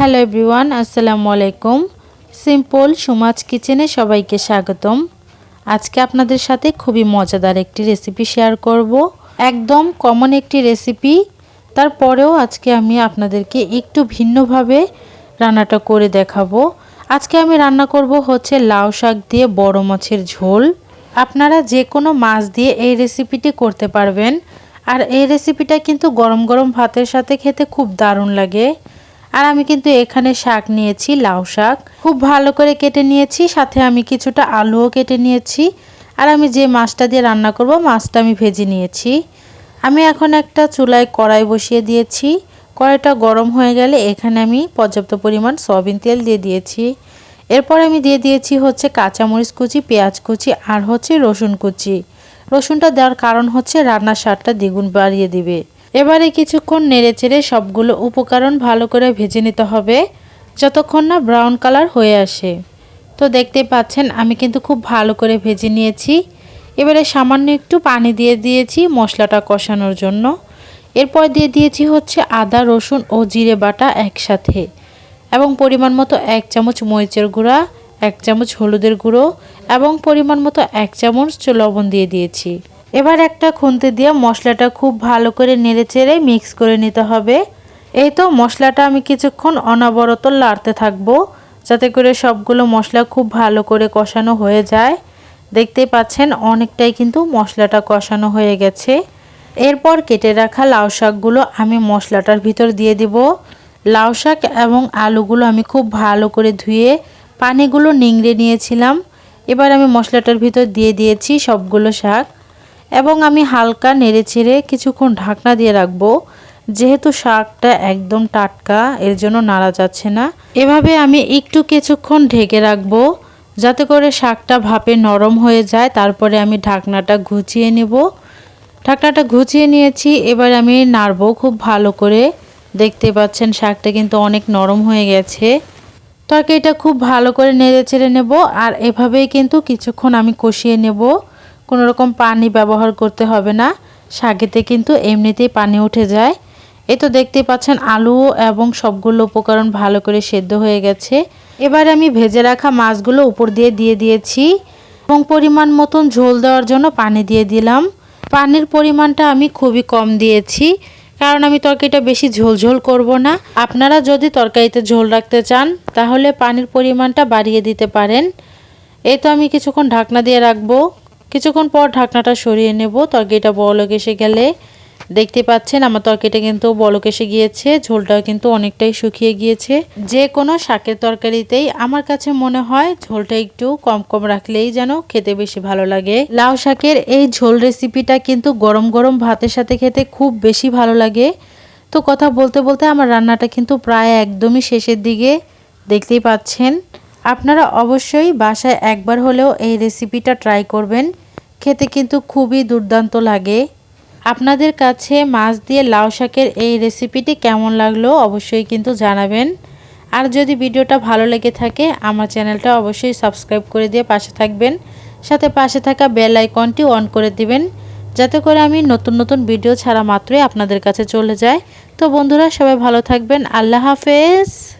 Hello everyone, আসসালামু আলাইকুম। Simple Sumaj কিচেনে সবাইকে স্বাগতম। আজকে আপনাদের সাথে খুবই মজাদার একটি রেসিপি শেয়ার করব। একদম কমন একটি রেসিপি। তারপরেও আজকে আমি আপনাদেরকে একটু ভিন্নভাবে রান্নাটা করে দেখাবো। আজকে আমি রান্না করব হচ্ছে লাউ শাক দিয়ে বড় মাছের ঝোল। আপনারা যে কোনো মাছ দিয়ে এই রেসিপিটি করতে পারবেন। আর এই রেসিপিটা কিন্তু গরম গরম ভাতের সাথে খেতে খুব দারুণ লাগে। আর আমি কিন্তু এখানে শাক নিয়েছি, লাউ শাক। খুব ভালো করে কেটে নিয়েছি, সাথে আমি কিছুটা আলুও কেটে নিয়েছি। আর আমি যে মাছটা দিয়ে রান্না করব, মাছটা আমি ভেজে নিয়েছি। আমি এখন একটা চুলায় কড়াই বসিয়ে দিয়েছি। কড়াইটা গরম হয়ে গেলে এখানে আমি পর্যাপ্ত পরিমাণ সয়াবিন তেল দিয়ে দিয়েছি। এরপর আমি দিয়ে দিয়েছি হচ্ছে কাঁচামরিচ কুচি, পেঁয়াজ কুচি আর হচ্ছে রসুন কুচি। রসুনটা দেওয়ার কারণ হচ্ছে রান্নার স্বাদটা দ্বিগুণ বাড়িয়ে দিবে। এবারে কিছুক্ষণ নেড়ে চেড়ে সবগুলো উপকরণ ভালো করে ভেজে নিতে হবে, যতক্ষণ না ব্রাউন কালার হয়ে আসে। তো দেখতে পাচ্ছেন, আমি কিন্তু খুব ভালো করে ভেজে নিয়েছি। এবারে সামান্য একটু পানি দিয়ে দিয়েছি মশলাটা কষানোর জন্য। এরপর দিয়ে দিয়েছি হচ্ছে আদা, রসুন ও জিরে বাটা একসাথে। এবং পরিমাণ মতো এক চামচ মরিচের গুঁড়া, এক চামচ হলুদের গুঁড়ো এবং পরিমাণ মতো এক চামচ লবণ দিয়ে দিয়েছি। এবার একটা খুন্তি দিয়ে মশলাটা খুব ভালো করে নেড়ে চেড়ে মিক্স করে নিতে হবে। এই তো মশলাটা আমি কিছুক্ষণ অনাবরত লাড়তে থাকব, যাতে করে সবগুলো মশলা খুব ভালো করে কষানো হয়ে যায়। দেখতেই পাচ্ছেন অনেকটাই কিন্তু মশলাটা কষানো হয়ে গেছে। এরপর কেটে রাখা লাউ শাকগুলো আমি মশলাটার ভিতর দিয়ে দিব। লাউ শাক এবং আলুগুলো আমি খুব ভালো করে ধুয়ে পানিগুলো নিংড়ে নিয়েছিলাম। এবার আমি মশলাটার ভিতর দিয়ে দিয়েছি সবগুলো শাক। এবং আমি হালকা নেড়ে ছেড়ে কিছুক্ষণ ঢাকনা দিয়ে রাখব। যেহেতু শাকটা একদম টাটকা, এর জন্য নাড়া যাচ্ছে না। এভাবে আমি একটু কিছুক্ষণ ঢেকে রাখব যাতে করে শাকটা ভাপে নরম হয়ে যায়। তারপরে আমি ঢাকনাটা ঘুচিয়ে নেব। ঢাকনাটা ঘুচিয়ে নিয়েছি। এবার আমি নাড়বো খুব ভালো করে। দেখতে পাচ্ছেন শাকটা কিন্তু অনেক নরম হয়ে গেছে। তরকারিটা খুব ভালো করে নেড়ে ছেড়ে নেব। আর এভাবেই কিন্তু কিছুক্ষণ আমি কষিয়ে নেব। কোনো রকম পানি ব্যবহার করতে হবে না। শাকেতে কিন্তু এমনিতেই পানি উঠে যায়। এই তো দেখতেই পাচ্ছেন আলু এবং সবগুলো উপকরণ ভালো করে সেদ্ধ হয়ে গেছে। এবার আমি ভেজে রাখা মাছগুলো উপর দিয়ে দিয়ে দিয়েছি এবং পরিমাণ মতন ঝোল দেওয়ার জন্য পানি দিয়ে দিলাম। পানির পরিমাণটা আমি খুবই কম দিয়েছি, কারণ আমি তরকারিটা বেশি ঝোল ঝোল করব না। আপনারা যদি তরকারিতে ঝোল রাখতে চান, তাহলে পানির পরিমাণটা বাড়িয়ে দিতে পারেন। এই তো আমি কিছুক্ষণ ঢাকনা দিয়ে রাখব। কিছুক্ষণ পর ঢাকনাটা সরিয়ে নেব। তরকারিটা বলক এসে গেলে দেখতে পাচ্ছেন, আমার তরকারিটা কিন্তু বলক এসে গিয়েছে, ঝোলটাও কিন্তু অনেকটাই শুকিয়ে গিয়েছে। যে কোনো শাকের তরকারিতেই আমার কাছে মনে হয় ঝোলটা একটু কম কম রাখলেই যেন খেতে বেশি ভালো লাগে। লাউ শাকের এই ঝোল রেসিপিটা কিন্তু গরম গরম ভাতের সাথে খেতে খুব বেশি ভালো লাগে। তো কথা বলতে বলতে আমার রান্নাটা কিন্তু প্রায় একদমই শেষের দিকে দেখতেই পাচ্ছেন। আপনারা অবশ্যই বাসায় একবার হলেও এই রেসিপিটা ট্রাই করবেন। খেতে কিন্তু খুবই দুর্দান্ত লাগে। আপনাদের কাছে মাছ দিয়ে লাউ শাকের এই রেসিপিটি কেমন লাগল অবশ্যই কিন্তু জানাবেন। আর যদি ভিডিওটা ভালো লেগে থাকে, আমার চ্যানেলটা অবশ্যই সাবস্ক্রাইব করে দিয়ে পাশে থাকবেন। সাথে পাশে থাকা বেল আইকনটি অন করে দিবেন, যাতে করে আমি নতুন নতুন ভিডিও ছাড়া মাত্রই আপনাদের কাছে চলে যায়। তো বন্ধুরা, সবাই ভালো থাকবেন। আল্লাহ হাফেজ।